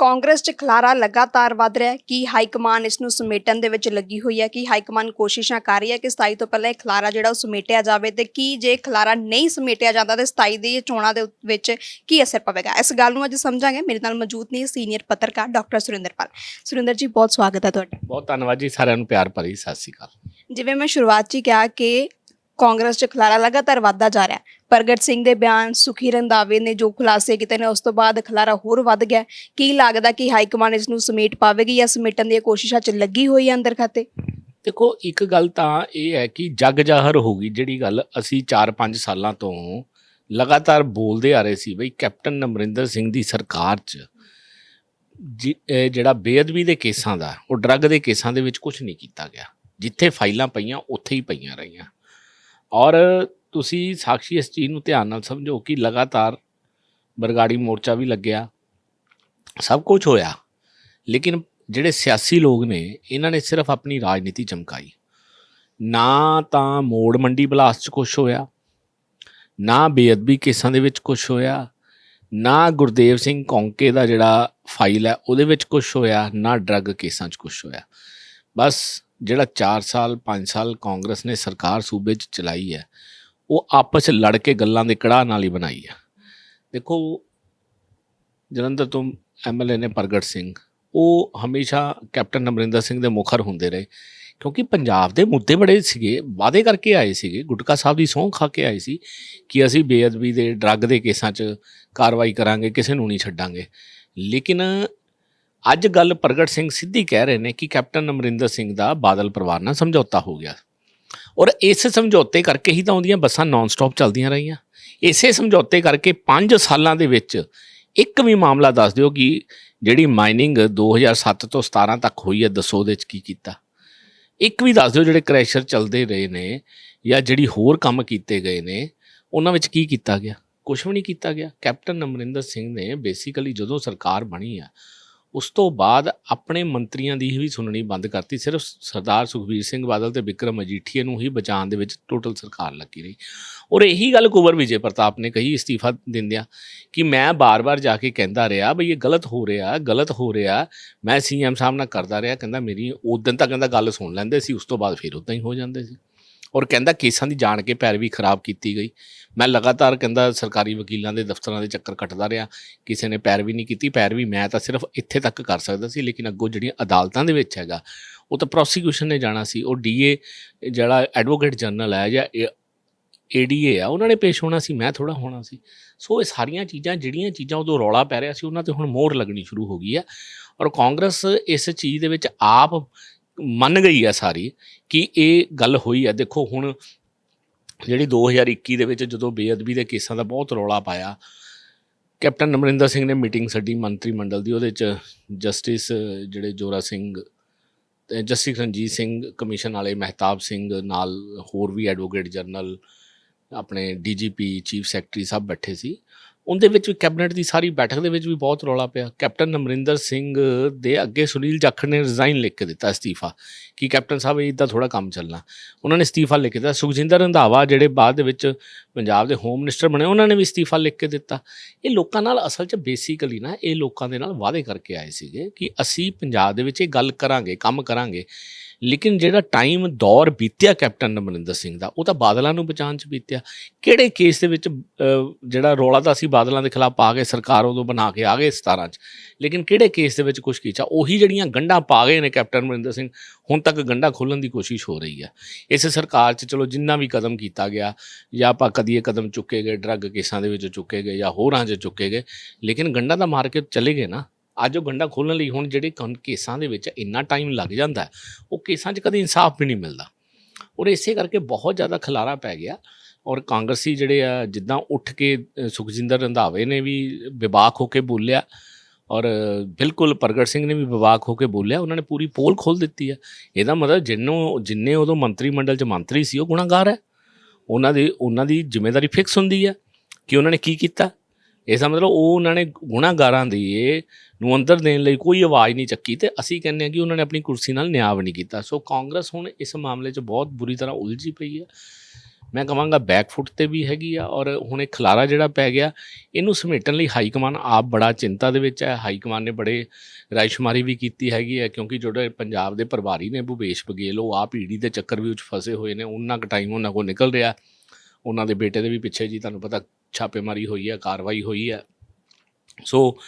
ਕਾਂਗਰਸ 'ਚ ਖਲਾਰਾ ਲਗਾਤਾਰ ਵੱਧ ਰਿਹਾ ਹੈ ਕਿ ਹਾਈ ਕਮਾਨ ਇਸ ਨੂੰ ਸਮੇਟਣ ਦੇ ਵਿੱਚ ਲੱਗੀ ਹੋਈ ਹੈ ਕਿ ਹਾਈ ਕਮਾਨ ਕੋਸ਼ਿਸ਼ਾਂ ਕਰ ਰਹੀ ਹੈ ਕਿ 27 ਤੋਂ ਪਹਿਲਾਂ ਇਹ ਖਲਾਰਾ ਜਿਹੜਾ ਉਹ ਸਮੇਟਿਆ ਜਾਵੇ ਤੇ ਕੀ ਜੇ ਖਲਾਰਾ ਨਹੀਂ ਸਮੇਟਿਆ ਜਾਂਦਾ ਤੇ 27 ਦੀ ਚੋਣਾਂ ਦੇ ਵਿੱਚ ਕੀ ਅਸਰ ਪਵੇਗਾ? ਇਸ ਗੱਲ ਨੂੰ ਅੱਜ ਸਮਝਾਂਗੇ। ਮੇਰੇ ਨਾਲ ਮੌਜੂਦ ਨੇ ਸੀਨੀਅਰ ਪੱਤਰਕਾਰ ਡਾਕਟਰ ਸੁਰਿੰਦਰਪਾਲ। ਸੁਰਿੰਦਰ ਜੀ ਬਹੁਤ ਸਵਾਗਤ ਹੈ ਤੁਹਾਡਾ। ਬਹੁਤ ਧੰਨਵਾਦ ਜੀ ਸਾਰਿਆਂ ਨੂੰ ਪਿਆਰ ਭਰੀ ਸਤਿ ਸ਼੍ਰੀ ਅਕਾਲ। ਜਿਵੇਂ ਮੈਂ ਸ਼ੁਰੂਆਤ 'ਚ ਹੀ ਕਿਹਾ ਕਿ ਕਾਂਗਰਸ 'ਚ ਖਲਾਰਾ ਲਗਾਤਾਰ ਵੱਧਦਾ ਜਾ ਰਿਹਾ ਹੈ ਪ੍ਰਗਟ ਸਿੰਘ ਦੇ ਬਿਆਨ ਸੁਖੀ ਰੰਧਾਵੇ ਨੇ ਜੋ ਖੁਲਾਸੇ ਕੀਤੇ ਨੇ, ਉਸ ਤੋਂ ਬਾਅਦ ਖਲਾਰਾ ਹੋਰ ਵੱਧ ਗਿਆ। ਕੀ ਲੱਗਦਾ ਕਿ ਹਾਈ ਕਮਾਂਡ ਇਸ ਨੂੰ ਸਮੇਟ ਪਾਵੇਗੀ ਜਾਂ ਸਮੇਟਣ ਦੀਆਂ ਕੋਸ਼ਿਸ਼ਾਂ 'ਚ ਲੱਗੀ ਹੋਈ ਹੈ ਅੰਦਰ ਖਾਤੇ? ਦੇਖੋ, ਇੱਕ ਗੱਲ ਤਾਂ ਇਹ ਹੈ ਕਿ ਜਗ ਜਾਹਰ ਹੋ ਗਈ, ਜਿਹੜੀ ਗੱਲ ਅਸੀਂ 4-5 ਸਾਲਾਂ ਤੋਂ ਲਗਾਤਾਰ ਬੋਲਦੇ ਆ ਰਹੇ ਸੀ ਬਈ ਕੈਪਟਨ ਅਮਰਿੰਦਰ ਸਿੰਘ ਦੀ ਸਰਕਾਰ 'ਚ, ਜਿ- ਜਿਹੜਾ ਬੇਅਦਬੀ ਦੇ ਕੇਸਾਂ ਦਾ, ਉਹ ਡਰੱਗ ਦੇ ਕੇਸਾਂ ਦੇ ਵਿੱਚ ਕੁਝ ਨਹੀਂ ਕੀਤਾ ਗਿਆ। ਜਿੱਥੇ ਫਾਈਲਾਂ ਪਈਆਂ, ਉੱਥੇ ਹੀ ਪਈਆਂ ਰਹੀਆਂ। ਔਰ ਤੁਸੀਂ ਸਾਖੀ ਇਸ ਚੀਜ਼ ਨੂੰ ਧਿਆਨ ਨਾਲ ਸਮਝੋ ਕਿ ਲਗਾਤਾਰ ਬਰਗਾੜੀ ਮੋਰਚਾ ਵੀ ਲੱਗਿਆ, ਸਭ ਕੁਝ ਹੋਇਆ। ਲੇਕਿਨ ਜਿਹੜੇ ਸਿਆਸੀ ਲੋਕ ਨੇ, ਇਹਨਾਂ ਨੇ ਸਿਰਫ ਆਪਣੀ ਰਾਜਨੀਤੀ ਚਮਕਾਈ। ਨਾ ਤਾਂ ਮੋੜ ਮੰਡੀ ਬਲਾਸਟ 'ਚ ਕੁਝ ਹੋਇਆ, ਨਾ ਬੇਅਦਬੀ ਕੇਸਾਂ ਦੇ ਵਿੱਚ ਕੁਝ ਹੋਇਆ, ਨਾ ਗੁਰਦੇਵ ਸਿੰਘ ਕੌਂਕੇ ਦਾ ਜਿਹੜਾ ਫਾਈਲ ਹੈ ਉਹਦੇ ਵਿੱਚ ਕੁਝ ਹੋਇਆ, ਨਾ ਡਰੱਗ ਕੇਸਾਂ 'ਚ ਕੁਝ ਹੋਇਆ। ਬਸ ਜਿਹੜਾ 4 ਸਾਲ 5 ਸਾਲ ਕਾਂਗਰਸ ਨੇ ਸਰਕਾਰ ਸੂਬੇ 'ਚ ਚਲਾਈ ਹੈ ਉਹ ਆਪਸ 'ਚ ਲੜ ਕੇ ਗੱਲਾਂ ਦੇ ਕੜਾਹ ਨਾਲ ਹੀ ਬਣਾਈ ਆ। ਦੇਖੋ, ਜਲੰਧਰ ਤੋਂ ਐਮਐਲਏ ਨੇ ਪ੍ਰਗਟ ਸਿੰਘ, ਉਹ ਹਮੇਸ਼ਾ ਕੈਪਟਨ ਅਮਰਿੰਦਰ ਸਿੰਘ ਦੇ ਮੁਖਰ ਹੁੰਦੇ ਰਹੇ, ਕਿਉਂਕਿ ਪੰਜਾਬ ਦੇ ਮੁੱਦੇ ਬੜੇ ਸੀਗੇ, ਵਾਅਦੇ ਕਰਕੇ ਆਏ ਸੀਗੇ, ਗੁਟਕਾ ਸਾਹਿਬ ਦੀ ਸਹੁੰ ਖਾ ਕੇ ਆਏ ਸੀ ਕਿ ਅਸੀਂ ਬੇਅਦਬੀ ਦੇ, ਡਰੱਗ ਦੇ ਕੇਸਾਂ 'ਚ ਕਾਰਵਾਈ ਕਰਾਂਗੇ, ਕਿਸੇ ਨੂੰ ਨਹੀਂ ਛੱਡਾਂਗੇ। ਲੇਕਿਨ ਅੱਜ ਗੱਲ ਪ੍ਰਗਟ ਸਿੰਘ ਸਿੱਧੀ ਕਹਿ ਰਹੇ ਨੇ ਕਿ ਕੈਪਟਨ ਅਮਰਿੰਦਰ ਸਿੰਘ ਦਾ ਬਾਦਲ ਪਰਿਵਾਰ ਨਾਲ ਸਮਝੌਤਾ ਹੋ ਗਿਆ। ਔਰ ਇਸ ਸਮਝੌਤੇ ਕਰਕੇ ਹੀ ਤਾਂ ਉਹਦੀਆਂ ਬੱਸਾਂ ਨਾਨ ਸਟਾਪ ਚੱਲਦੀਆਂ ਰਹੀਆਂ। ਇਸੇ ਸਮਝੌਤੇ ਕਰਕੇ 5 ਸਾਲਾਂ ਦੇ ਵਿੱਚ ਇੱਕ ਵੀ ਮਾਮਲਾ ਦੱਸ ਦਿਓ ਕਿ ਜਿਹੜੀ ਮਾਈਨਿੰਗ 2007 ਤੋਂ 17 ਤੱਕ ਹੋਈ ਹੈ, ਦੱਸੋ ਉਹਦੇ ਚ ਕੀ ਕੀਤਾ। ਇੱਕ ਵੀ ਦੱਸ ਦਿਓ ਜਿਹੜੇ ਕ੍ਰੈਸ਼ਰ ਚੱਲਦੇ ਰਹੇ ਨੇ ਜਾਂ ਜਿਹੜੀ ਹੋਰ ਕੰਮ ਕੀਤੇ ਗਏ ਨੇ, ਉਹਨਾਂ ਵਿੱਚ ਕੀ ਕੀਤਾ ਗਿਆ? ਕੁਝ ਵੀ ਨਹੀਂ ਕੀਤਾ ਗਿਆ। ਕੈਪਟਨ ਅਮਰਿੰਦਰ ਸਿੰਘ ਨੇ ਬੇਸਿਕਲੀ ਜਦੋਂ ਸਰਕਾਰ ਬਣੀ ਆ ਉਸ ਤੋਂ ਬਾਅਦ ਆਪਣੇ ਮੰਤਰੀਆਂ ਦੀ ਵੀ ਸੁਣਨੀ ਬੰਦ ਕਰਤੀ। ਸਿਰਫ ਸਰਦਾਰ ਸੁਖਬੀਰ ਸਿੰਘ ਬਾਦਲ ਤੇ ਵਿਕਰਮ ਮਜੀਠੀਆ ਨੂੰ ਹੀ ਬਚਾਉਣ ਦੇ ਵਿੱਚ ਟੋਟਲ ਸਰਕਾਰ ਲੱਗੀ ਰਹੀ। ਔਰ ਇਹੀ ਗੱਲ ਕੁਵਰ ਵਿਜੇ ਪ੍ਰਤਾਪ ਨੇ ਕਹੀ ਅਸਤੀਫਾ ਦਿੰਦਿਆਂ ਕਿ ਮੈਂ ਬਾਰ-ਬਾਰ ਜਾ ਕੇ ਕਹਿੰਦਾ ਰਿਹਾ ਬਈ ਇਹ ਗਲਤ ਹੋ ਰਿਹਾ, ਗਲਤ ਹੋ ਰਿਹਾ, ਮੈਂ ਸੀਐਮ ਸਾਹਿਬ ਨਾਲ ਕਰਦਾ ਰਿਹਾ, ਕਹਿੰਦਾ ਮੇਰੀ ਉਦੋਂ ਤੱਕ ਕਹਿੰਦਾ ਗੱਲ ਸੁਣ ਲੈਂਦੇ ਸੀ, ਉਸ ਤੋਂ ਬਾਅਦ ਫਿਰ ਉਦਾਂ ਹੀ ਹੋ ਜਾਂਦੇ ਸੀ। ਔਰ ਕਹਿੰਦਾ ਕੇਸਾਂ ਦੀ ਜਾਣ ਕੇ ਪੈਰਵੀ ਖਰਾਬ ਕੀਤੀ ਗਈ। ਮੈਂ ਲਗਾਤਾਰ ਕਹਿੰਦਾ ਸਰਕਾਰੀ ਵਕੀਲਾਂ ਦੇ ਦਫ਼ਤਰਾਂ ਦੇ ਚੱਕਰ ਕੱਟਦਾ ਰਿਹਾ। ਕਿਸੇ ਨੇ ਪੈਰਵੀ ਨਹੀਂ ਕੀਤੀ, ਪੈਰਵੀ ਮੈਂ ਤਾਂ ਸਿਰਫ ਇੱਥੇ ਤੱਕ ਕਰ ਸਕਦਾ ਸੀ, ਲੇਕਿਨ ਅੱਗੋਂ ਜਿਹੜੀਆਂ ਅਦਾਲਤਾਂ ਦੇ ਵਿੱਚ ਹੈਗਾ, ਉਹ ਤਾਂ ਪ੍ਰੋਸੀਕਿਊਸ਼ਨ ਨੇ ਜਾਣਾ ਸੀ। ਉਹ ਡੀਏ ਜਿਹੜਾ ਐਡਵੋਕੇਟ ਜਨਰਲ ਹੈ ਜਾਂ ਏਡੀਏ ਆ, ਉਹਨਾਂ ਨੇ ਪੇਸ਼ ਹੋਣਾ ਸੀ, ਮੈਂ ਥੋੜਾ ਹੋਣਾ ਸੀ। ਸੋ ਇਹ ਸਾਰੀਆਂ ਚੀਜ਼ਾਂ, ਜਿਹੜੀਆਂ ਚੀਜ਼ਾਂ ਉਦੋਂ ਰੌਲਾ ਪੈ ਰਿਹਾ ਸੀ, ਉਹਨਾਂ ਤੇ ਹੁਣ ਮੋਹਰ ਲੱਗਣੀ ਸ਼ੁਰੂ ਹੋ ਗਈ ਆ। ਔਰ ਕਾਂਗਰਸ ਇਸ ਚੀਜ਼ ਦੇ ਵਿੱਚ ਆਪ ਮੰਨ ਗਈ ਹੈ ਸਾਰੀ ਕਿ ਇਹ ਗੱਲ ਹੋਈ ਹੈ ਦੇਖੋ ਹੁਣ ਜਿਹੜੀ 2021 ਦੇ ਵਿੱਚ ਜਦੋਂ ਬੇਅਦਬੀ ਦੇ ਕੇਸਾਂ ਦਾ ਬਹੁਤ ਰੌਲਾ ਪਾਇਆ, ਕੈਪਟਨ ਅਮਰਿੰਦਰ ਸਿੰਘ ਨੇ ਮੀਟਿੰਗ ਛੱਡੀ ਮੰਤਰੀ ਮੰਡਲ ਦੀ, ਉਹਦੇ ਚ ਜਸਟਿਸ ਜਿਹੜੇ ਜੋਰਾ ਸਿੰਘ ਤੇ ਜਸਟਿਸ ਰਣਜੀਤ ਸਿੰਘ, ਕਮਿਸ਼ਨ ਵਾਲੇ ਮਹਿਤਾਬ ਸਿੰਘ, ਨਾਲ ਹੋਰ ਵੀ ਐਡਵੋਕੇਟ ਜਨਰਲ, ਆਪਣੇ ਡੀਜੀਪੀ, ਚੀਫ ਸੈਕਟਰੀ ਸਭ ਬੈਠੇ ਸੀ। ਉਹਦੇ ਵਿੱਚ ਵੀ ਕੈਬਨਿਟ ਦੀ ਸਾਰੀ ਬੈਠਕ ਦੇ ਵਿੱਚ ਵੀ ਬਹੁਤ ਰੌਲਾ ਪਿਆ। ਕੈਪਟਨ ਅਮਰਿੰਦਰ ਸਿੰਘ ਦੇ ਅੱਗੇ ਸੁਨੀਲ ਜਾਖੜ ਨੇ ਰਿਜ਼ਾਈਨ ਲਿਖ ਕੇ ਦਿੱਤਾ ਅਸਤੀਫਾ ਕਿ ਕੈਪਟਨ ਸਾਹਿਬ ਇਦਾਂ ਥੋੜਾ ਕੰਮ ਚੱਲਣਾ। ਉਹਨਾਂ ਨੇ ਅਸਤੀਫਾ ਲਿਖ ਕੇ ਦਿੱਤਾ। ਸੁਖਜਿੰਦਰ ਰੰਧਾਵਾ ਜਿਹੜੇ ਬਾਅਦ ਦੇ ਵਿੱਚ ਪੰਜਾਬ ਦੇ ਹੋਮ ਮਿਨਿਸਟਰ ਬਣੇ, ਉਹਨਾਂ ਨੇ ਵੀ ਅਸਤੀਫਾ ਲਿਖ ਕੇ ਦਿੱਤਾ। ਇਹ ਲੋਕਾਂ ਨਾਲ ਅਸਲ 'ਚ ਬੇਸਿਕਲੀ ਨਾ ਇਹ ਲੋਕਾਂ ਦੇ ਨਾਲ ਵਾਅਦੇ ਕਰਕੇ ਆਏ ਸੀਗੇ ਕਿ ਅਸੀਂ ਪੰਜਾਬ ਦੇ ਵਿੱਚ ਇਹ ਗੱਲ ਕਰਾਂਗੇ, ਕੰਮ ਕਰਾਂਗੇ। ਲੇਕਿਨ ਜਿਹੜਾ ਟਾਈਮ ਦੌਰ ਬੀਤਿਆ ਕੈਪਟਨ ਅਮਰਿੰਦਰ ਸਿੰਘ ਦਾ, ਉਹ ਤਾਂ ਬਾਦਲਾਂ ਨੂੰ ਬਚਾਉਣ 'ਚ ਬੀਤਿਆ। ਕਿਹੜੇ ਕੇਸ ਦੇ ਵਿੱਚ ਜਿਹੜਾ ਰੌਲਾ ਤਾਂ ਅਸੀਂ ਬਾਦਲਾਂ ਦੇ ਖਿਲਾਫ ਪਾ ਕੇ ਸਰਕਾਰ ਉਦੋਂ ਬਣਾ ਕੇ ਆ ਗਏ 17 'ਚ, ਲੇਕਿਨ ਕਿਹੜੇ ਕੇਸ ਦੇ ਵਿੱਚ ਕੁਝ ਕੀਤਾ? ਉਹੀ ਜਿਹੜੀਆਂ ਗੰਢਾਂ ਪਾ ਗਏ ਨੇ ਕੈਪਟਨ ਅਮਰਿੰਦਰ ਸਿੰਘ, ਹੁਣ ਤੱਕ ਗੰਢਾਂ ਖੋਲਣ ਦੀ ਕੋਸ਼ਿਸ਼ ਹੋ ਰਹੀ ਹੈ। ਇਸ ਸਰਕਾਰ 'ਚ ਚਲੋ ਜਿੰਨਾ ਵੀ ਕਦਮ ਕੀਤਾ ਗਿਆ, ਜਾਂ ਆਪਾਂ ਕਦੀ ਇਹ ਕਦਮ ਚੁੱਕੇ ਗਏ ਡਰੱਗ ਕੇਸਾਂ ਦੇ ਵਿੱਚ ਚੁੱਕੇ ਗਏ ਜਾਂ ਹੋਰਾਂ 'ਚ ਚੁੱਕੇ ਗਏ, ਲੇਕਿਨ ਗੰਢਾਂ ਦਾ ਮਾਰ ਕੇ ਚਲੇ ਗਏ ਨਾ। ਅੱਜ ਉਹ ਗੰਡਾ ਖੋਲਣ ਲਈ ਹੁਣ ਜਿਹੜੇ ਕੰ ਕੇਸਾਂ ਦੇ ਵਿੱਚ ਇੰਨਾ ਟਾਈਮ ਲੱਗ ਜਾਂਦਾ ਹੈ, ਉਹ ਕੇਸਾਂ 'ਚ ਕਦੇ ਇਨਸਾਫ ਵੀ ਨਹੀਂ ਮਿਲਦਾ। ਔਰ ਇਸੇ ਕਰਕੇ ਬਹੁਤ ਜ਼ਿਆਦਾ ਖਲਾਰਾ ਪੈ ਗਿਆ। ਔਰ ਕਾਂਗਰਸੀ ਜਿਹੜੇ ਆ ਜਿੱਦਾਂ ਉੱਠ ਕੇ ਅ, ਸੁਖਜਿੰਦਰ ਰੰਧਾਵੇ ਨੇ ਵੀ ਵਿਵਾਕ ਹੋ ਕੇ ਬੋਲਿਆ ਔਰ ਅ, ਬਿਲਕੁਲ ਪ੍ਰਗਟ ਸਿੰਘ ਨੇ ਵੀ ਵਿਵਾਕ ਹੋ ਕੇ ਬੋਲਿਆ ਉਹਨਾਂ ਨੇ ਪੂਰੀ ਪੋਲ ਖੋਲ ਦਿੱਤੀ ਹੈ ਇਹਦਾ ਮਤਲਬ ਜਿੰਨੋਂ ਜਿੰਨੇ ਉਦੋਂ ਮੰਤਰੀ ਮੰਡਲ 'ਚ ਮੰਤਰੀ ਸੀ ਉਹ ਗੁਨਾਹਗਾਰ ਹੈ। ਉਹਨਾਂ ਦੀ ਉਹਨਾਂ ਦੀ ਜ਼ਿੰਮੇਵਾਰੀ ਫਿਕਸ ਹੁੰਦੀ ਹੈ ਕਿ ਉਹਨਾਂ ਨੇ ਕੀ ਕੀਤਾ? ਇਸ ਦਾ ਮਤਲਬ ਉਹ ਉਹਨਾਂ ਨੇ ਗੁਨਾਹਗਾਰਾਂ ਦੀ ਨੂੰ ਅੰਦਰ ਦੇਣ ਲਈ ਕੋਈ ਆਵਾਜ਼ ਨਹੀਂ ਚੱਕੀ ਤੇ ਅਸੀਂ ਕਹਿੰਦੇ ਹਾਂ ਕਿ ਉਹਨਾਂ ਨੇ ਆਪਣੀ ਕੁਰਸੀ ਨਾਲ ਨਿਆਂ ਵੀ ਨਹੀਂ ਕੀਤਾ। ਸੋ ਕਾਂਗਰਸ ਹੁਣ ਇਸ ਮਾਮਲੇ 'ਚ ਬਹੁਤ ਬੁਰੀ ਤਰ੍ਹਾਂ ਉਲਝੀ ਪਈ ਹੈ। ਮੈਂ ਕਹਾਂਗਾ ਬੈਕਫੁੱਟ ਤੇ ਵੀ ਹੈਗੀ ਆ ਔਰ ਹੁਣ ਇਹ ਖਲਾਰਾ ਜਿਹੜਾ ਪੈ ਗਿਆ, ਇਹਨੂੰ ਸਮੇਟਣ ਲਈ ਹਾਈ ਕਮਾਨ ਆਪ ਬੜਾ ਚਿੰਤਾ ਦੇ ਵਿੱਚ ਹੈ। ਹਾਈ ਕਮਾਨ ਨੇ ਬੜੇ ਰਾਇਸ਼ਮਾਰੀ ਵੀ ਕੀਤੀ ਹੈਗੀ ਹੈ ਕਿਉਂਕਿ ਜਿਹੜੇ ਪੰਜਾਬ ਦੇ ਪ੍ਰਭਾਰੀ ਨੇ ਭੂਪੇਸ਼ ਬਗੇਲ, ਉਹ ਆਪ ਈਡੀ ਦੇ ਚੱਕਰ ਵੀ ਵਿੱਚ ਫਸੇ ਹੋਏ ਨੇ। ਉਹਨਾਂ ਕੁ ਟਾਈਮ ਉਹਨਾਂ ਕੋਲ ਨਿਕਲ ਰਿਹਾ। ਉਹਨਾਂ ਦੇ ਬੇਟੇ ਦੇ ਵੀ ਪਿੱਛੇ ਜੀ, ਤੁਹਾਨੂੰ ਪਤਾ ਛਾਪੇਮਾਰੀ ਹੋਈ ਹੈ, ਕਾਰਵਾਈ ਹੋਈ ਹੈ। ਸੋ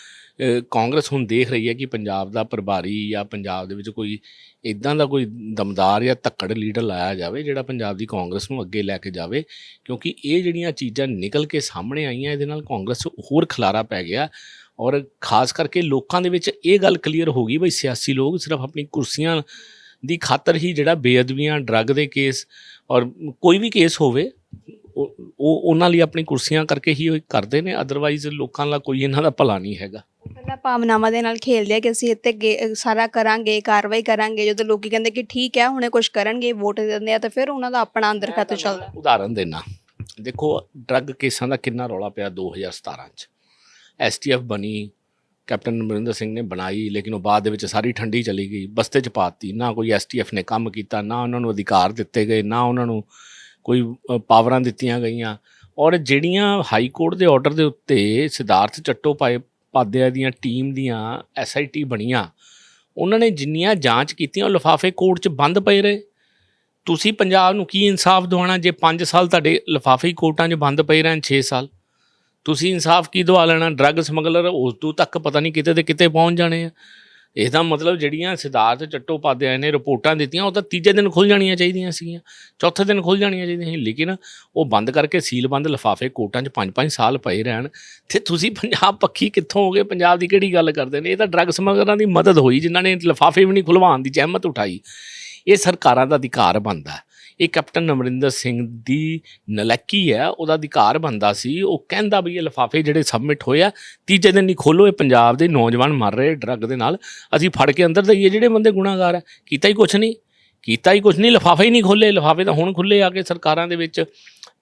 ਕਾਂਗਰਸ ਹੁਣ ਦੇਖ ਰਹੀ ਹੈ ਕਿ ਪੰਜਾਬ ਦਾ ਪ੍ਰਭਾਰੀ ਜਾਂ ਪੰਜਾਬ ਦੇ ਵਿੱਚ ਕੋਈ ਇਦਾਂ ਦਾ ਕੋਈ ਦਮਦਾਰ ਜਾਂ ਧੱਕੜ ਲੀਡਰ ਲਾਇਆ ਜਾਵੇ ਜਿਹੜਾ ਪੰਜਾਬ ਦੀ ਕਾਂਗਰਸ ਨੂੰ ਅੱਗੇ ਲੈ ਕੇ ਜਾਵੇ, ਕਿਉਂਕਿ ਇਹ ਜਿਹੜੀਆਂ ਚੀਜ਼ਾਂ ਨਿਕਲ ਕੇ ਸਾਹਮਣੇ ਆਈਆਂ, ਇਹਦੇ ਨਾਲ ਕਾਂਗਰਸ ਹੋਰ ਖਲਾਰਾ ਪੈ ਗਿਆ। ਔਰ ਖਾਸ ਕਰਕੇ ਲੋਕਾਂ ਦੇ ਵਿੱਚ ਇਹ ਗੱਲ ਕਲੀਅਰ ਹੋ ਗਈ, ਬਈ ਸਿਆਸੀ ਲੋਕ ਸਿਰਫ ਆਪਣੀ ਕੁਰਸੀਆਂ ਦੀ ਖਾਤਰ ਹੀ ਜਿਹੜਾ ਬੇਅਦਬੀਆਂ, ਡਰੱਗ ਦੇ ਕੇਸ ਔਰ ਕੋਈ ਵੀ ਕੇਸ ਹੋਵੇ ਉਹ ਉਹ ਉਹਨਾਂ ਲਈ ਆਪਣੀ ਕੁਰਸੀਆਂ ਕਰਕੇ ਹੀ ਉਹ ਕਰਦੇ ਨੇ ਅਦਰਵਾਈਜ਼ ਲੋਕਾਂ ਦਾ ਕੋਈ ਇਹਨਾਂ ਦਾ ਭਲਾ ਨਹੀਂ ਹੈਗਾ। ਪਹਿਲਾਂ ਭਾਵਨਾਵਾਂ ਦੇ ਨਾਲ ਖੇਲਦੇ ਆ ਕਿ ਅਸੀਂ ਇੱਥੇ ਗੇ- ਸਾਰਾ ਕਰਾਂਗੇ ਕਾਰਵਾਈ ਕਰਾਂਗੇ ਜਦੋਂ ਲੋਕੀ ਕਹਿੰਦੇ ਕਿ ਠੀਕ ਹੈ ਹੁਣੇ ਕੁਝ ਕਰਨਗੇ ਵੋਟ ਦੇ ਦਿੰਦੇ ਆ ਤਾਂ ਫਿਰ ਉਹਨਾਂ ਦਾ ਆਪਣਾ ਅੰਦਰ ਖਤ ਚੱਲਦਾ। ਉਦਾਹਰਨ ਦੇਣਾ ਦੇਖੋ ਡਰੱਗ ਕੇਸਾਂ ਦਾ ਕਿੰਨਾ ਰੌਲਾ ਪਿਆ 2017 ਚ। ਐਸਟੀਐਫ ਬਣੀ ਕੈਪਟਨ ਅਮਰਿੰਦਰ ਸਿੰਘ ਨੇ ਬਣਾਈ ਲੇਕਿਨ ਉਹ ਬਾਅਦ ਦੇ ਵਿੱਚ ਸਾਰੀ ਠੰਡੀ ਚਲੀ ਗਈ ਬਸਤੇ ਚ ਪਾਤੀ ਨਾ ਕੋਈ ਐਸਟੀਐਫ ਨੇ ਕੰਮ ਕੀਤਾ ਨਾ ਉਹਨਾਂ ਨੂੰ ਅਧਿਕਾਰ ਦਿੱਤੇ ਗਏ ਨਾ ਉਹਨਾਂ ਨੂੰ ਕੋਈ ਪਾਵਰਾਂ ਦਿੱਤੀਆਂ ਗਈਆਂ। ਔਰ ਜਿਹੜੀਆਂ ਹਾਈ ਕੋਰਟ ਦੇ ਆਰਡਰ ਦੇ ਉੱਤੇ ਸਿਧਾਰਥ ਚੱਟੋਪਾਏ ਪਾਦਿਆ ਦੀਆਂ ਟੀਮ ਦੀਆਂ ਐਸਆਈਟੀ ਬਣੀਆਂ, ਉਹਨਾਂ ਨੇ ਜਿੰਨੀਆਂ ਜਾਂਚ ਕੀਤੀਆਂ, ਉਹ ਲਿਫਾਫੇ ਕੋਰਟ 'ਚ ਬੰਦ ਪਏ ਰਹੇ। ਤੁਸੀਂ ਪੰਜਾਬ ਨੂੰ ਕੀ ਇਨਸਾਫ ਦਿਵਾਉਣਾ ਜੇ 5 ਸਾਲ ਤੁਹਾਡੇ ਲਿਫਾਫੇ ਕੋਰਟਾਂ 'ਚ ਬੰਦ ਪਏ ਰਹਿਣ 6 ਸਾਲ? ਤੁਸੀਂ ਇਨਸਾਫ ਕੀ ਦਵਾ ਲੈਣਾ? ਡਰੱਗ ਸਮਗਲਰ ਉਸ ਤੋਂ ਤੱਕ ਪਤਾ ਨਹੀਂ ਕਿਤੇ ਤੇ ਕਿਤੇ ਪਹੁੰਚ ਜਾਣੇ ਆ। ਇਹਦਾ ਮਤਲਬ ਜਿਹੜੀਆਂ ਸਿਧਾਰਥ ਚੱਟੋਪਾਧਿਆਏ ਨੇ ਰਿਪੋਰਟਾਂ ਦਿੱਤੀਆਂ, ਉਹ ਤਾਂ ਤੀਜੇ ਦਿਨ ਖੁੱਲ ਜਾਣੀਆਂ ਚਾਹੀਦੀਆਂ ਸੀਗੀਆਂ। ਚੌਥੇ ਦਿਨ ਖੁੱਲ ਜਾਣੀਆਂ ਚਾਹੀਦੀਆਂ ਸੀ। ਲੇਕਿਨ ਉਹ ਬੰਦ ਕਰਕੇ ਸੀਲਬੰਦ ਲਿਫਾਫੇ ਕੋਰਟਾਂ 'ਚ 5-5 ਸਾਲ ਪਏ ਰਹਿਣ। ਤੇ ਤੁਸੀਂ ਪੰਜਾਬ ਪੱਖੀ ਕਿੱਥੋਂ ਹੋਗੇ? ਪੰਜਾਬ ਦੀ ਕਿਹੜੀ ਗੱਲ ਕਰਦੇ ਨੇ? ਇਹ ਤਾਂ ਡਰੱਗ ਸਮਗਲਰਾਂ ਦੀ ਮਦਦ ਹੋਈ, ਜਿਨ੍ਹਾਂ ਨੇ ਲਿਫਾਫੇ ਵੀ ਨਹੀਂ ਖੁਲਵਾਉਣ ਦੀ ਜ਼ਹਿਮਤ ਉਠਾਈ। ਇਹ ਸਰਕਾਰਾਂ ਦਾ ਅਧਿਕਾਰ ਬਣਦਾ। ਹੈ। ਇਹ ਕੈਪਟਨ ਅਮਰਿੰਦਰ ਸਿੰਘ ਦੀ ਨਲੱਕੀ ਹੈ, ਉਹਦਾ ਅਧਿਕਾਰ ਬੰਦਾ ਸੀ। ਉਹ ਕਹਿੰਦਾ ਵੀ ਇਹ ਲਿਫਾਫੇ ਜਿਹੜੇ ਸਬਮਿਟ ਹੋਏ ਆ, ਤੀਜੇ ਦਿਨ ਨਹੀਂ ਖੋਲੋ ਇਹ ਪੰਜਾਬ ਦੇ ਨੌਜਵਾਨ ਮਰ ਰਹੇ ਡਰੱਗ ਦੇ ਨਾਲ। ਅਸੀਂ ਫੜ ਕੇ ਅੰਦਰ ਦਈਏ, ਜਿਹੜੇ ਬੰਦੇ ਗੁਨਾਹਗਾਰ ਹੈ ਕੀਤਾ ਹੀ ਕੁਛ ਨਹੀਂ। ਕੀਤਾ ਹੀ ਕੁਛ ਨਹੀਂ, ਲਿਫਾਫੇ ਹੀ ਨਹੀਂ ਖੋਲੇ ਲਿਫਾਫੇ ਤਾਂ ਹੁਣ ਖੁੱਲੇ ਆ ਕੇ ਸਰਕਾਰਾਂ ਦੇ ਵਿੱਚ।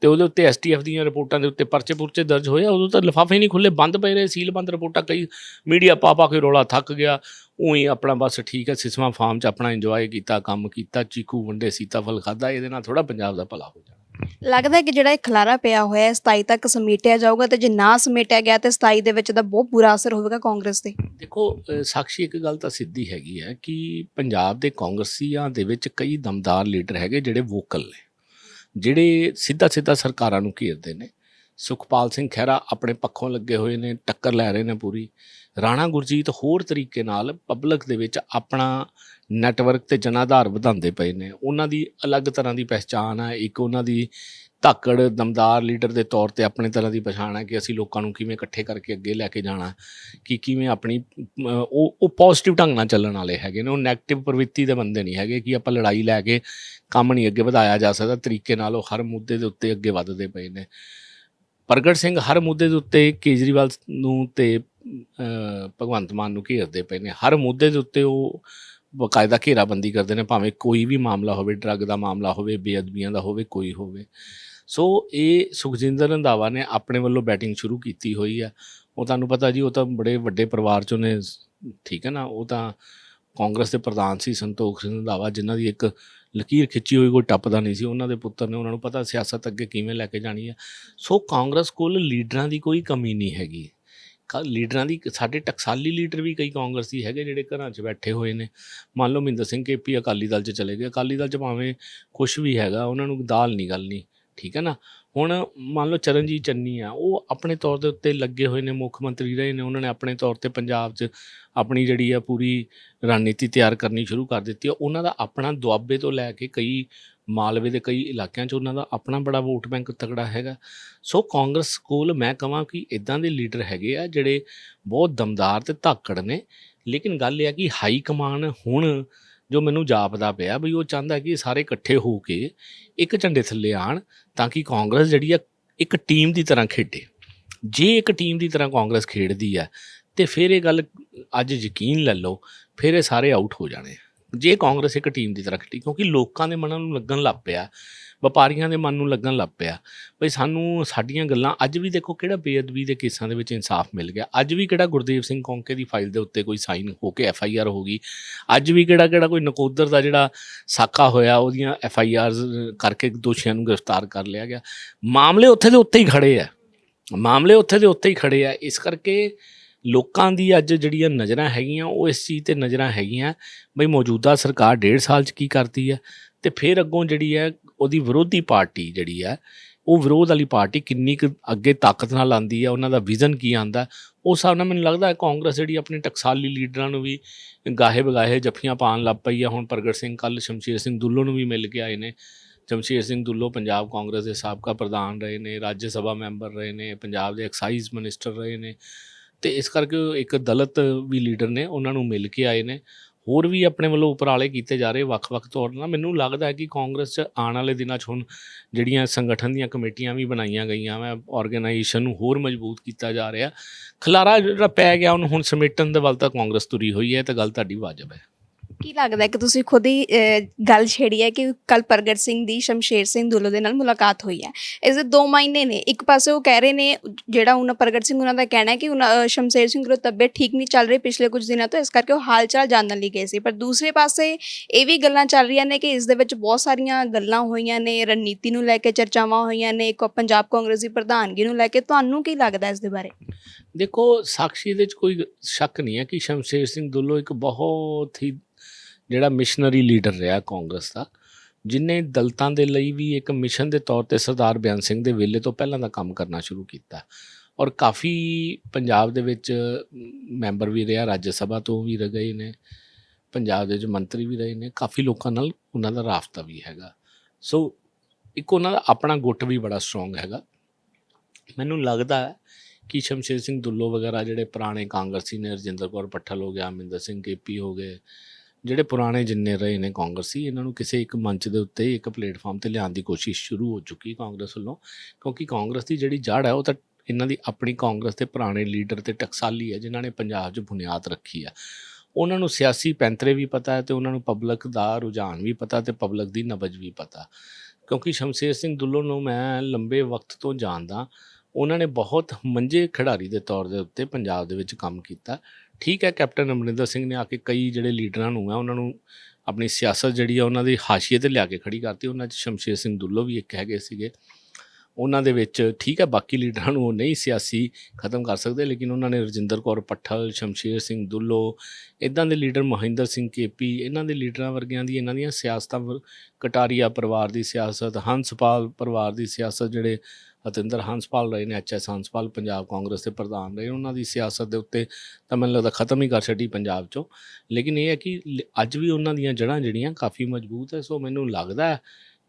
ਤੇ ਉਹਦੇ ਉੱਤੇ ਐਸਟੀਐਫ ਦੀਆਂ ਰਿਪੋਰਟਾਂ ਦੇ ਉੱਤੇ ਪਰਚੇ ਪੁਰਚੇ ਦਰਜ ਹੋਏ ਆ ਉਦੋਂ ਤਾਂ ਲਿਫਾਫੇ ਹੀ ਨਹੀਂ ਖੁੱਲੇ ਬੰਦ ਪਏ ਰਹੇ ਸੀਲ ਬੰਦ ਰਿਪੋਰਟਾਂ ਕਈ ਮੀਡੀਆ ਪਾ ਪਾ ਕੇ ਰੋਲਾ ਥੱਕ ਗਿਆ ਉਹੀ ਆਪਣਾ ਬਸ ਠੀਕ ਹੈ ਸਿਸਮਾ ਫਾਰਮ 'ਚ ਆਪਣਾ ਇੰਜੋਏ ਕੀਤਾ ਕੰਮ ਕੀਤਾ ਚੀਕੂ ਵੰਡੇ ਸੀਤਾਫਲ ਖਾਦਾ ਇਹਦੇ ਨਾਲ ਥੋੜਾ ਪੰਜਾਬ ਦਾ ਭਲਾ ਹੋ ਜਾਣਾ। ਲੱਗਦਾ ਕਿ ਜਿਹੜਾ ਇਹ ਖਲਾਰਾ ਪਿਆ ਹੋਇਆ ਹੈ 27 ਤੱਕ ਸਮੇਟਿਆ ਜਾਊਗਾ ਤੇ ਜੇ ਨਾ ਸਮੇਟਿਆ ਗਿਆ ਤੇ 27 ਦੇ ਵਿੱਚ ਦਾ ਬਹੁਤ ਬੁਰਾ ਅਸਰ ਹੋਵੇਗਾ ਕਾਂਗਰਸ ਤੇ। ਦੇਖੋ ਸਾਕਸ਼ੀ ਇੱਕ ਗੱਲ ਤਾਂ ਸਿੱਧੀ ਹੈਗੀ ਹੈ ਕਿ ਪੰਜਾਬ ਦੇ ਕਾਂਗਰਸੀਆਂ ਦੇ ਵਿੱਚ ਕਈ ਦਮਦਾਰ ਲੀਡਰ ਹੈਗੇ ਜਿਹੜੇ ਵੋਕਲ ਨੇ। ਜਿਹੜੇ ਸਿੱਧਾ ਸਿੱਧਾ ਸਰਕਾਰਾਂ ਨੂੰ ਘੇਰਦੇ ਨੇ। ਸੁਖਪਾਲ ਸਿੰਘ ਖਹਿਰਾ ਆਪਣੇ ਪੱਖੋਂ ਲੱਗੇ ਹੋਏ ਨੇ, ਟੱਕਰ ਲੈ ਰਹੇ ਨੇ ਪੂਰੀ। ਰਾਣਾ ਗੁਰਜੀਤ ਹੋਰ ਤਰੀਕੇ ਨਾਲ ਪਬਲਿਕ ਦੇ ਵਿੱਚ ਆਪਣਾ ਨੈਟਵਰਕ ਤੇ ਜਨਾਧਾਰ ਵਧਾਉਂਦੇ ਪਏ ਨੇ। ਉਹਨਾਂ ਦੀ ਅਲੱਗ ਤਰ੍ਹਾਂ ਦੀ ਪਹਿਚਾਣ ਹੈ ਇੱਕ ਉਹਨਾਂ ਦੀ ਧਾਕੜ ਦਮਦਾਰ ਲੀਡਰ ਦੇ ਤੌਰ ਤੇ ਆਪਣੇ ਤਰ੍ਹਾਂ ਦੀ ਪਛਾਣ ਹੈ ਕਿ ਅਸੀਂ ਲੋਕਾਂ ਨੂੰ ਕਿਵੇਂ ਇਕੱਠੇ ਕਰਕੇ ਅੱਗੇ ਲੈ ਕੇ ਜਾਣਾ, ਕਿ ਕਿਵੇਂ ਆਪਣੀ ਉਹ ਉਹ ਪੋਜ਼ਿਟਿਵ ਢੰਗ ਨਾਲ ਚੱਲਣ ਵਾਲੇ ਹੈਗੇ ਨੇ, ਉਹ 네ਗੇਟਿਵ ਪ੍ਰਵਿਰਤੀ ਦੇ ਬੰਦੇ ਨਹੀਂ ਹੈਗੇ ਕਿ ਆਪਾਂ ਲੜਾਈ ਲੈ ਕੇ ਕੰਮ ਨਹੀਂ ਅੱਗੇ ਵਧਾਇਆ ਜਾ ਸਕਦਾ, ਤਰੀਕੇ ਨਾਲ ਉਹ ਹਰ ਮੁੱਦੇ ਦੇ ਉੱਤੇ ਅੱਗੇ ਵੱਧਦੇ ਪਏ ਨੇ। ਪ੍ਰਗਟ ਸਿੰਘ ਹਰ ਮੁੱਦੇ ਦੇ ਉੱਤੇ ਕੇਜਰੀਵਾਲ ਨੂੰ ਤੇ ਭਗਵੰਤ ਮਾਨ ਨੂੰ ਘੇਰਦੇ ਪਏ ਨੇ। ਹਰ ਮੁੱਦੇ ਦੇ ਉੱਤੇ ਉਹ ਬਕਾਇਦਾ ਘੇਰਾਬੰਦੀ ਕਰਦੇ ਨੇ, ਭਾਵੇਂ ਕੋਈ ਵੀ ਮਾਮਲਾ ਹੋਵੇ, ਡਰੱਗ ਦਾ ਮਾਮਲਾ ਹੋਵੇ, ਬੇਅਦਬੀਆਂ ਦਾ ਹੋਵੇ, ਕੋਈ ਹੋਵੇ। ਸੋ ਇਹ ਸੁਖਜਿੰਦਰ ਰੰਧਾਵਾ ਨੇ ਆਪਣੇ ਵੱਲੋਂ ਬੈਟਿੰਗ ਸ਼ੁਰੂ ਕੀਤੀ ਹੋਈ ਆ। ਉਹ ਤੁਹਾਨੂੰ ਪਤਾ ਜੀ, ਉਹ ਤਾਂ ਬੜੇ ਵੱਡੇ ਪਰਿਵਾਰ ਚੋਂ ਨੇ ਠੀਕ ਹੈ ਨਾ, ਉਹ ਤਾਂ ਕਾਂਗਰਸ ਦੇ ਪ੍ਰਧਾਨ ਸੀ ਸੰਤੋਖ ਸਿੰਘ ਰੰਧਾਵਾ, ਜਿਨ੍ਹਾਂ ਦੀ ਇੱਕ ਲਕੀਰ ਖਿੱਚੀ ਹੋਈ, ਕੋਈ ਟੱਪਦਾ ਨਹੀਂ ਸੀ। ਉਹਨਾਂ ਦੇ ਪੁੱਤਰ ਨੇ ਉਹਨਾਂ ਨੂੰ ਪਤਾ ਸਿਆਸਤ ਅੱਗੇ ਕਿਵੇਂ ਲੈ ਕੇ ਜਾਣੀ ਹੈ ਸੋ ਕਾਂਗਰਸ ਕੋਲ ਲੀਡਰਾਂ ਦੀ ਕੋਈ ਕਮੀ ਨਹੀਂ ਹੈਗੀ। ਕਾ, ਲੀਡਰਾਂ ਦੀ, ਸਾਡੇ ਟਕਸਾਲੀ ਲੀਡਰ ਵੀ ਕਈ ਕਾਂਗਰਸੀ ਹੈਗੇ ਜਿਹੜੇ ਘਰਾਂ 'ਚ ਬੈਠੇ ਹੋਏ ਨੇ। ਮੰਨ ਲਓ ਮਹਿੰਦਰ ਸਿੰਘ ਕੇਪੀ ਅਕਾਲੀ ਦਲ 'ਚ ਚਲੇ ਗਏ। ਅਕਾਲੀ ਦਲ 'ਚ ਭਾਵੇਂ ਕੁਛ ਵੀ ਹੈਗਾ, ਉਹਨਾਂ ਨੂੰ ਦਾਲ ਨਹੀਂ ਗੱਲ ਨਹੀਂ ਠੀਕ ਹੈ ਨਾ? ਹੁਣ ਮੰਨ ਲਓ ਚਰਨਜੀਤ ਚੰਨੀ ਆ, ਉਹ ਆਪਣੇ ਤੌਰ ਦੇ ਉੱਤੇ ਲੱਗੇ ਹੋਏ ਨੇ, ਮੁੱਖ ਮੰਤਰੀ ਰਹੇ ਨੇ, ਉਹਨਾਂ ਨੇ ਆਪਣੇ ਤੌਰ ਤੇ ਪੰਜਾਬ 'ਚ ਆਪਣੀ ਜਿਹੜੀ ਆ ਪੂਰੀ ਰਣਨੀਤੀ ਤਿਆਰ ਕਰਨੀ ਸ਼ੁਰੂ ਕਰ ਦਿੱਤੀ ਆ। ਉਹਨਾਂ ਦਾ ਆਪਣਾ ਦੁਆਬੇ ਤੋਂ ਲੈ ਕੇ ਕਈ ਮਾਲਵੇ ਦੇ ਕਈ ਇਲਾਕਿਆਂ 'ਚ ਉਹਨਾਂ ਦਾ ਆਪਣਾ ਬੜਾ ਵੋਟ ਬੈਂਕ ਤਕੜਾ ਹੈਗਾ। ਸੋ ਕਾਂਗਰਸ ਕੋਲ ਮੈਂ ਕਹਾਂ ਕਿ ਇਦਾਂ ਦੇ ਲੀਡਰ ਹੈਗੇ ਆ ਜਿਹੜੇ ਬਹੁਤ ਦਮਦਾਰ ਤੇ ਧਾਕੜ ਨੇ। ਲੇਕਿਨ ਗੱਲ ਇਹ ਆ ਕਿ ਹਾਈ ਕਮਾਨ ਹੁਣ ਜੋ ਮੈਨੂੰ ਜਾਪਦਾ ਪਿਆ ਵੀ ਉਹ ਚਾਹੁੰਦਾ ਕਿ ਸਾਰੇ ਇਕੱਠੇ ਹੋ ਕੇ ਇੱਕ ਝੰਡੇ ਥੱਲੇ ਆਣ ਤਾਂ ਕਿ ਕਾਂਗਰਸ ਜਿਹੜੀ ਆ ਇੱਕ ਟੀਮ ਦੀ ਤਰ੍ਹਾਂ ਖੇਡੇ। ਜੇ ਇੱਕ ਟੀਮ ਦੀ ਤਰ੍ਹਾਂ ਕਾਂਗਰਸ ਖੇਡਦੀ ਆ, ਤੇ ਫਿਰ ਇਹ ਗੱਲ ਅੱਜ ਯਕੀਨ ਲੈ ਲਓ, ਫਿਰ ਇਹ ਸਾਰੇ ਆਊਟ ਹੋ ਜਾਣੇ ਜੇ ਕਾਂਗਰਸ ਇੱਕ ਟੀਮ ਦੀ ਤਰ੍ਹਾਂ ਖੇਡੀ, ਕਿਉਂਕਿ ਲੋਕਾਂ ਦੇ ਮਨਾਂ ਨੂੰ ਲੱਗਣ ਲੱਗ ਪਿਆ ਵਪਾਰੀਆਂ ਦੇ ਮਨ ਨੂੰ ਲੱਗਣ ਲੱਗ ਪਿਆ। ਭਈ ਸਾਨੂੰ ਸਾਡੀਆਂ ਗੱਲਾਂ ਅੱਜ ਵੀ ਦੇਖੋ ਕਿਹੜਾ ਬੇਅਦਬੀ ਦੇ ਕੇਸਾਂ ਦੇ ਵਿੱਚ ਇਨਸਾਫ ਮਿਲ ਗਿਆ। ਅੱਜ ਵੀ ਕਿਹੜਾ ਗੁਰਦੇਵ ਸਿੰਘ ਕੌਂਕੇ ਦੀ ਫਾਈਲ ਦੇ ਉੱਤੇ ਕੋਈ ਸਾਈਨ ਹੋ ਕੇ ਐਫ ਆਈ ਆਰ ਹੋ ਗਈ। ਅੱਜ ਵੀ ਕਿਹੜਾ ਕਿਹੜਾ ਕੋਈ ਨਕੋਦਰ ਦਾ ਜਿਹੜਾ ਸਾਕਾ ਹੋਇਆ ਉਹਦੀਆਂ ਐਫ ਆਈ ਆਰ ਕਰਕੇ ਦੋਸ਼ੀਆਂ ਨੂੰ ਗ੍ਰਿਫਤਾਰ ਕਰ ਲਿਆ ਗਿਆ। ਮਾਮਲੇ ਉੱਥੇ ਦੇ ਉੱਤੇ ਹੀ ਖੜੇ ਆ। ਮਾਮਲੇ ਉੱਥੇ ਦੇ ਉੱਤੇ ਹੀ ਖੜੇ ਆ। ਇਸ ਕਰਕੇ ਲੋਕਾਂ ਦੀ ਅੱਜ ਜਿਹੜੀਆਂ ਨਜ਼ਰਾਂ ਹੈਗੀਆਂ, ਉਹ ਇਸ ਚੀਜ਼ ਤੇ ਨਜ਼ਰਾਂ ਹੈਗੀਆਂ। ਬਈ ਮੌਜੂਦਾ ਸਰਕਾਰ ਡੇਢ ਸਾਲ 'ਚ ਕੀ ਕਰਦੀ ਹੈ ਤੇ ਫਿਰ ਅੱਗੋਂ ਜਿਹੜੀ ਹੈ, ਉਹਦੀ ਵਿਰੋਧੀ ਪਾਰਟੀ ਜਿਹੜੀ ਹੈ, ਉਹ ਵਿਰੋਧ ਵਾਲੀ ਪਾਰਟੀ ਕਿੰਨੀ ਕੁ ਅੱਗੇ ਤਾਕਤ ਨਾਲ ਆਂਦੀ ਹੈ, ਉਹਨਾਂ ਦਾ ਵਿਜ਼ਨ ਕੀ ਆਂਦਾ, ਉਸ ਹਿਸਾਬ ਨਾਲ ਮੈਨੂੰ ਲੱਗਦਾ ਹੈ ਕਾਂਗਰਸ ਜਿਹੜੀ ਆਪਣੇ ਟਕਸਾਲੀ ਲੀਡਰਾਂ ਨੂੰ ਵੀ ਗਾਹੇ ਬਗਾਹੇ ਜੱਫੀਆਂ ਪਾਉਣ ਲੱਗ ਪਈ ਹੈ। ਹੁਣ ਪ੍ਰਗਟ ਸਿੰਘ ਕੱਲ ਸ਼ਮਸ਼ੀਰ ਸਿੰਘ ਦੁੱਲੋ ਨੂੰ ਵੀ ਮਿਲ ਕੇ ਆਏ ਨੇ। ਸ਼ਮਸ਼ੀਰ ਸਿੰਘ ਦੁੱਲੋ ਪੰਜਾਬ ਕਾਂਗਰਸ ਦੇ ਸਾਬਕਾ ਪ੍ਰਧਾਨ ਰਹੇ ਨੇ, ਰਾਜ ਸਭਾ ਮੈਂਬਰ ਰਹੇ ਨੇ, ਪੰਜਾਬ ਦੇ ਐਕਸਾਈਜ਼ ਮਿਨਿਸਟਰ ਰਹੇ ਨੇ। ਤੇ ਇਸ ਕਰਕੇ ਉਹ ਇੱਕ ਦਲਤ ਵੀ ਲੀਡਰ ਨੇ, ਉਹਨਾਂ ਨੂੰ ਮਿਲ ਕੇ ਆਏ ਨੇ। ਹੋਰ ਵੀ ਆਪਣੇ ਵੱਲੋਂ ਉਪਰਾਲੇ ਕੀਤੇ ਜਾ ਰਹੇ ਵੱਖ-ਵੱਖ ਤੌਰ ਨਾਲ। ਮੈਨੂੰ ਲੱਗਦਾ ਹੈ ਕਿ ਕਾਂਗਰਸ 'ਚ ਆਉਣ ਵਾਲੇ ਦਿਨਾਂ 'ਚ ਹੁਣ ਜਿਹੜੀਆਂ ਸੰਗਠਨ ਦੀਆਂ ਕਮੇਟੀਆਂ ਵੀ ਬਣਾਈਆਂ ਗਈਆਂ ਵਾ ਆਰਗੇਨਾਈਜੇਸ਼ਨ ਨੂੰ ਹੋਰ ਮਜ਼ਬੂਤ ਕੀਤਾ ਜਾ ਰਿਹਾ। ਖਲਾਰਾ ਜਿਹੜਾ ਪੈ ਗਿਆ, ਉਹਨੂੰ ਹੁਣ ਸਮੇਟਣ ਦੇ ਵੱਲ ਤਾਂ ਕਾਂਗਰਸ ਤੁਰੀ ਹੋਈ ਹੈ ਤਾਂ ਗੱਲ ਤੁਹਾਡੀ ਵਾਜਬ ਹੈ। ਕੀ ਲੱਗਦਾ ਹੈ ਕਿ ਤੁਸੀਂ ਖੁਦ ਹੀ ਅਹ, ਗੱਲ ਛੇੜੀ ਹੈ ਕਿ ਕੱਲ ਪ੍ਰਗਟ ਸਿੰਘ ਦੀ ਸ਼ਮਸ਼ੇਰ ਸਿੰਘ ਦੁੱਲੋ ਦੇ ਨਾਲ ਮੁਲਾਕਾਤ ਹੋਈ ਹੈ। ਇਸ ਦੇ ਦੋ ਮਾਇਨੇ ਨੇ। ਇੱਕ ਪਾਸੇ ਉਹ ਕਹਿ ਰਹੇ ਨੇ ਜਿਹੜਾ ਉਹਨਾਂ ਪ੍ਰਗਟ ਸਿੰਘ ਉਹਨਾਂ ਦਾ ਕਹਿਣਾ ਹੈ ਕਿ ਉਹਨਾਂ ਅਹ, ਸ਼ਮਸ਼ੇਰ ਸਿੰਘ ਦੀ ਤਬੀਅਤ ਠੀਕ ਨਹੀਂ ਚੱਲ ਰਹੀ ਪਿਛਲੇ ਕੁਝ ਦਿਨਾਂ ਤੋਂ ਇਸ ਕਰਕੇ ਉਹ ਹਾਲ ਚਾਲ ਜਾਣਨ ਲਈ ਗਏ ਸੀ। ਪਰ ਦੂਸਰੇ ਪਾਸੇ ਇਹ ਵੀ ਗੱਲਾਂ ਚੱਲ ਰਹੀਆਂ ਨੇ ਕਿ ਇਸ ਦੇ ਵਿੱਚ ਬਹੁਤ ਸਾਰੀਆਂ ਗੱਲਾਂ ਹੋਈਆਂ ਨੇ ਰਣਨੀਤੀ ਨੂੰ ਲੈ ਕੇ ਚਰਚਾਵਾਂ ਹੋਈਆਂ ਨੇ ਇੱਕ ਪੰਜਾਬ ਕਾਂਗਰਸ ਦੀ ਪ੍ਰਧਾਨਗੀ ਨੂੰ ਲੈ ਕੇ। ਤੁਹਾਨੂੰ ਕੀ ਲੱਗਦਾ ਇਸ ਦੇ ਬਾਰੇ? ਦੇਖੋ ਸਾਖੀ ਦੇ ਵਿੱਚ ਕੋਈ ਸ਼ੱਕ ਨਹੀਂ ਹੈ ਕਿ ਸ਼ਮਸ਼ੇਰ ਸਿੰਘ ਦੁੱਲੋ ਇੱਕ ਬਹੁਤ ਹੀ ਜਿਹੜਾ ਮਿਸ਼ਨਰੀ ਲੀਡਰ ਰਿਹਾ ਕਾਂਗਰਸ ਦਾ, ਜਿਨੇ ਦਲਤਾਂ ਦੇ ਲਈ ਵੀ ਇੱਕ ਮਿਸ਼ਨ ਦੇ ਤੌਰ ਤੇ ਸਰਦਾਰ ਬਿਆਨ ਸਿੰਘ ਦੇ ਵੇਲੇ ਤੋਂ ਪਹਿਲਾਂ ਦਾ ਕੰਮ ਕਰਨਾ ਸ਼ੁਰੂ ਕੀਤਾ ਔਰ ਕਾਫੀ ਪੰਜਾਬ ਦੇ ਵਿੱਚ ਮੈਂਬਰ ਵੀ ਰਿਹਾ, ਰਾਜ ਸਭਾ ਤੋਂ ਵੀ ਰਹੇ ਨੇ, ਪੰਜਾਬ ਦੇ ਵਿੱਚ ਮੰਤਰੀ ਵੀ ਰਹੇ ਨੇ, ਕਾਫੀ ਲੋਕਾਂ ਨਾਲ ਉਹਨਾਂ ਦਾ ਰਾਫਤਾ ਵੀ ਹੈਗਾ। ਸੋ ਇੱਕ ਉਹਨਾਂ ਦਾ ਆਪਣਾ ਗੁੱਟ ਵੀ ਬੜਾ ਸਟਰੋਂਗ ਹੈਗਾ। ਮੈਨੂੰ ਲੱਗਦਾ ਹੈ ਕਿ ਸ਼ਮਸ਼ੇਰ ਸਿੰਘ ਦੁੱਲੋ ਵਗੈਰਾ ਜਿਹੜੇ ਪੁਰਾਣੇ ਕਾਂਗਰਸੀ ਨੇ, ਰਜਿੰਦਰ ਕੌਰ ਪੱਠਲ ਹੋ ਗਿਆ ਅਮਿੰਦਰ ਸਿੰਘ ਕੇਪੀ ਹੋ ਗਏ ਜਿਹੜੇ ਪੁਰਾਣੇ ਜਿੰਨੇ ਰਹੇ ਨੇ ਕਾਂਗਰਸੀ ਇਹਨਾਂ ਨੂੰ ਕਿਸੇ ਇੱਕ ਮੰਚ ਦੇ ਉੱਤੇ, ਇੱਕ ਪਲੇਟਫਾਰਮ ਤੇ ਲਿਆਉਣ ਦੀ ਕੋਸ਼ਿਸ਼ ਸ਼ੁਰੂ ਹੋ ਚੁੱਕੀ ਕਾਂਗਰਸ ਵੱਲੋਂ। ਕਿਉਂਕਿ ਕਾਂਗਰਸ ਦੀ ਜਿਹੜੀ ਜੜ ਹੈ, ਉਹ ਤਾਂ ਇਹਨਾਂ ਦੀ ਆਪਣੀ ਕਾਂਗਰਸ ਦੇ ਪੁਰਾਣੇ ਲੀਡਰ ਤੇ ਟਕਸਾਲੀ ਹੈ, ਜਿਨ੍ਹਾਂ ਨੇ ਪੰਜਾਬ 'ਚ ਬੁਨਿਆਦ ਰੱਖੀ ਆ ਉਹਨਾਂ ਨੂੰ ਸਿਆਸੀ ਪੈਂਤਰੇ ਵੀ ਪਤਾ ਹੈ ਤੇ ਉਹਨਾਂ ਨੂੰ ਪਬਲਿਕ ਦਾ ਰੁਝਾਨ ਵੀ ਪਤਾ ਤੇ ਪਬਲਿਕ ਦੀ ਨਬਜ ਵੀ ਪਤਾ। ਕਿਉਂਕਿ ਸ਼ਮਸ਼ੇਰ ਸਿੰਘ ਦੁੱਲੋ ਨੂੰ ਮੈਂ ਲੰਬੇ ਵਕਤ ਤੋਂ ਜਾਣਦਾ, ਉਹਨਾਂ ਨੇ ਬਹੁਤ ਮੰਜੇ ਖਿਡਾਰੀ ਦੇ ਤੌਰ ਦੇ ਉੱਤੇ ਪੰਜਾਬ ਦੇ ਵਿੱਚ ਕੰਮ ਕੀਤਾ। ਠੀਕ ਹੈ, ਕੈਪਟਨ ਅਮਰਿੰਦਰ ਸਿੰਘ ਨੇ ਆ ਕੇ ਕਈ ਜਿਹੜੇ ਲੀਡਰਾਂ ਨੂੰ ਆ, ਉਹਨਾਂ ਨੂੰ ਆਪਣੀ ਸਿਆਸਤ ਜਿਹੜੀ ਆ, ਉਹਨਾਂ ਦੀ ਹਾਸ਼ੀਏ ਤੇ ਲਿਆ ਕੇ ਖੜੀ ਕਰਤੀ। ਉਹਨਾਂ 'ਚ ਸ਼ਮਸ਼ੇਰ ਸਿੰਘ ਦੁੱਲੋ ਵੀ ਇੱਕ ਹੈਗੇ ਸੀਗੇ। ਉਹਨਾਂ ਦੇ ਵਿੱਚ ਠੀਕ ਹੈ, ਬਾਕੀ ਲੀਡਰਾਂ ਨੂੰ ਉਹ ਨਹੀਂ ਸਿਆਸੀ ਖਤਮ ਕਰ ਸਕਦੇ, ਲੇਕਿਨ ਉਹਨਾਂ ਨੇ ਰਜਿੰਦਰ ਕੌਰ, ਪੱਠਲ, ਸ਼ਮਸ਼ੇਰ ਸਿੰਘ, ਦੁੱਲੋ ਇਦਾਂ ਦੇ ਲੀਡਰ ਮਹਿੰਦਰ ਸਿੰਘ, ਕੇਪੀ, ਇਹਨਾਂ ਦੇ ਲੀਡਰਾਂ ਵਰਗਿਆਂ ਦੀ ਇਹਨਾਂ ਦੀਆਂ ਸਿਆਸਤਾਂ ਵਰ- ਕਟਾਰੀਆ ਪਰਿਵਾਰ ਦੀ ਸਿਆਸਤ, ਹੰਸਪਾਲ ਪਰਿਵਾਰ ਦੀ ਸਿਆਸਤ ਜਿਹੜੇ ਹਤਿੰਦਰ ਹੰਸਪਾਲ ਰਹੇ ਨੇ ਐਚਐਸ ਹੰਸਪਾਲ, ਪੰਜਾਬ ਕਾਂਗਰਸ ਦੇ ਪ੍ਰਧਾਨ ਰਹੇ, ਉਹਨਾਂ ਦੀ ਸਿਆਸਤ ਦੇ ਉੱਤੇ ਤਾਂ ਮੈਨੂੰ ਲੱਗਦਾ ਖਤਮ ਹੀ ਕਰ ਛੱਡੀ ਪੰਜਾਬ 'ਚੋਂ। ਲੇਕਿਨ ਇਹ ਹੈ ਕਿ ਲ- ਅੱਜ ਵੀ ਉਹਨਾਂ ਦੀਆਂ ਜੜ੍ਹਾਂ ਜਿਹੜੀਆਂ ਕਾਫੀ ਮਜ਼ਬੂਤ ਹੈ, ਸੋ ਮੈਨੂੰ ਲੱਗਦਾ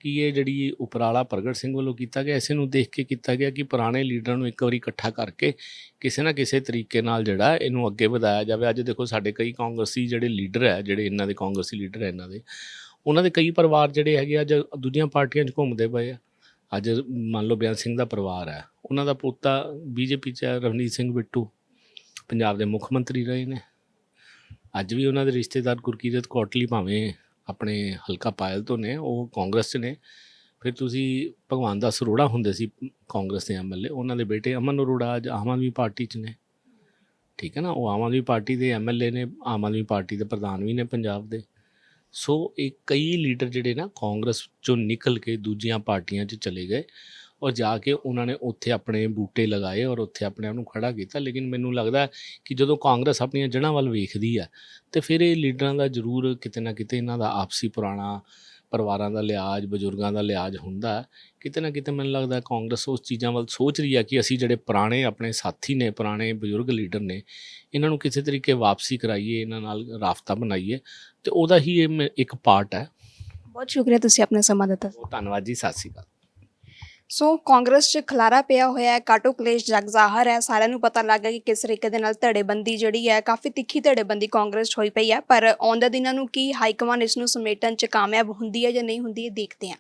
ਕਿ ਇਹ ਜਿਹੜੀ ਉਪਰਾਲਾ ਪ੍ਰਗਟ ਸਿੰਘ ਵੱਲੋਂ ਕੀਤਾ ਗਿਆ, ਇਸੇ ਨੂੰ ਦੇਖ ਕੇ ਕੀਤਾ ਗਿਆ ਕਿ ਪੁਰਾਣੇ ਲੀਡਰਾਂ ਨੂੰ ਇੱਕ ਵਾਰੀ ਇਕੱਠਾ ਕਰਕੇ ਕਿਸੇ ਨਾ ਕਿਸੇ ਤਰੀਕੇ ਨਾਲ ਜਿਹੜਾ ਇਹਨੂੰ ਅੱਗੇ ਵਧਾਇਆ ਜਾਵੇ। ਅੱਜ ਦੇਖੋ ਸਾਡੇ ਕਈ ਕਾਂਗਰਸੀ ਜਿਹੜੇ ਲੀਡਰ ਹੈ, ਜਿਹੜੇ ਇਹਨਾਂ ਦੇ ਕਾਂਗਰਸੀ ਲੀਡਰ ਹੈ ਇਹਨਾਂ ਦੇ, ਉਹਨਾਂ ਦੇ ਕਈ ਪਰਿਵਾਰ ਜਿਹੜੇ ਹੈਗੇ ਅੱਜ ਦੂਜੀਆਂ ਪਾਰਟੀਆਂ 'ਚ ਘੁੰਮਦੇ ਪਏ ਆ। ਅੱਜ ਮੰਨ ਲਓ ਬਿਆਨ ਸਿੰਘ ਦਾ ਪਰਿਵਾਰ ਹੈ, ਉਹਨਾਂ ਦਾ ਪੋਤਾ ਬੀਜੇਪੀ 'ਚ ਹੈ, ਰਵਨੀਤ ਸਿੰਘ ਬਿੱਟੂ, ਪੰਜਾਬ ਦੇ ਮੁੱਖ ਮੰਤਰੀ ਰਹੇ ਨੇ। ਅੱਜ ਵੀ ਉਹਨਾਂ ਦੇ ਰਿਸ਼ਤੇਦਾਰ ਗੁਰਕੀਰਤ ਕੋਟਲੀ ਭਾਵੇਂ ਆਪਣੇ ਹਲਕਾ ਪਾਇਲ ਤੋਂ ਨੇ, ਉਹ ਕਾਂਗਰਸ 'ਚ ਨੇ। ਫਿਰ ਤੁਸੀਂ ਭਗਵਾਨ ਦਾਸ ਅਰੋੜਾ ਹੁੰਦੇ ਸੀ ਕਾਂਗਰਸ ਦੇ ਐਮਐਲਏ ਉਹਨਾਂ ਦੇ ਬੇਟੇ ਅਮਨ ਅਰੋੜਾ ਅੱਜ ਆਮ ਆਦਮੀ ਪਾਰਟੀ 'ਚ ਨੇ। ਠੀਕ ਹੈ ਨਾ? ਉਹ ਆਮ ਆਦਮੀ ਪਾਰਟੀ ਦੇ ਐਮਐਲਏ ਨੇ, ਆਮ ਆਦਮੀ ਪਾਰਟੀ ਦੇ ਪ੍ਰਧਾਨ ਵੀ ਨੇ ਪੰਜਾਬ ਦੇ। ਸੋ ਇਹ ਕਈ ਲੀਡਰ ਜਿਹੜੇ ਨਾ ਕਾਂਗਰਸ ਚੋਂ ਨਿਕਲ ਕੇ ਦੂਜੀਆਂ ਪਾਰਟੀਆਂ 'ਚ ਚਲੇ ਗਏ। ਔਰ ਜਾ ਕੇ ਉਹਨਾਂ ਨੇ ਉੱਥੇ ਆਪਣੇ ਬੂਟੇ ਲਗਾਏ ਔਰ ਉੱਥੇ ਆਪਣੇ ਆਪ ਨੂੰ ਖੜਾ ਕੀਤਾ। ਲੇਕਿਨ ਮੈਨੂੰ ਲੱਗਦਾ ਕਿ ਜਦੋਂ ਕਾਂਗਰਸ ਆਪਣੀਆਂ ਜੜ੍ਹਾਂ ਵੱਲ ਵੇਖਦੀ ਹੈ ਤੇ ਫਿਰ ਇਹ ਲੀਡਰਾਂ ਦਾ ਜ਼ਰੂਰ ਕਿਤੇ ਨਾ ਕਿਤੇ ਇਹਨਾਂ ਦਾ ਆਪਸੀ ਪੁਰਾਣਾ ਪਰਿਵਾਰਾਂ ਦਾ ਲਿਹਾਜ਼ ਬਜ਼ੁਰਗਾਂ ਦਾ ਲਿਹਾਜ਼ ਹੁੰਦਾ। ਕਿਤੇ ਨਾ ਕਿਤੇ ਮੈਨੂੰ ਲੱਗਦਾ ਕਾਂਗਰਸ ਉਸ ਚੀਜ਼ਾਂ ਵੱਲ ਸੋਚ ਰਹੀ ਹੈ ਕਿ ਅਸੀਂ ਜਿਹੜੇ ਪੁਰਾਣੇ ਆਪਣੇ ਸਾਥੀ ਨੇ ਪੁਰਾਣੇ ਬਜ਼ੁਰਗ ਲੀਡਰ ਨੇ ਇਹਨਾਂ ਨੂੰ ਕਿਸੇ ਤਰੀਕੇ ਵਾਪਸੀ ਕਰਾਈਏ ਇਹਨਾਂ ਨਾਲ ਰਾਫਤਾ ਬਣਾਈਏ ਤੇ ਉਹਦਾ ਹੀ ਇਹ ਇੱਕ ਪਾਰਟ ਹੈ। ਬਹੁਤ ਸ਼ੁਕਰੀਆ ਤੁਸੀਂ ਆਪਣਾ ਸਮਾਂ ਦਿੱਤਾ। ਬਹੁਤ ਧੰਨਵਾਦ ਜੀ ਸਤਿ ਸ਼੍ਰੀ ਅਕਾਲ। ਸੋ ਕਾਂਗਰਸ 'ਚ ਖਲਾਰਾ ਪਿਆ ਹੋਇਆ ਹੈ, ਕਾਟੋ ਕਲੇਸ਼ ਜਗ ਜ਼ਾਹਰ ਹੈ। ਸਾਰਿਆਂ ਨੂੰ ਪਤਾ ਲੱਗ ਗਿਆ ਕਿ ਕਿਸ ਤਰੀਕੇ ਦੇ ਨਾਲ ਧੜੇਬੰਦੀ ਜਿਹੜੀ ਹੈ, ਕਾਫੀ ਤਿੱਖੀ ਧੜੇਬੰਦੀ ਕਾਂਗਰਸ 'ਚ ਹੋਈ ਪਈ ਹੈ। ਪਰ ਆਉਂਦੇ ਦਿਨਾਂ ਨੂੰ ਕੀ ਹਾਈ ਕਮਾਂਡ ਇਸ ਨੂੰ ਸਮੇਟਣ 'ਚ ਕਾਮਯਾਬ ਹੁੰਦੀ ਹੈ ਜਾਂ ਨਹੀਂ ਹੁੰਦੀ ਹੈ ਦੇਖਦੇ ਹਾਂ।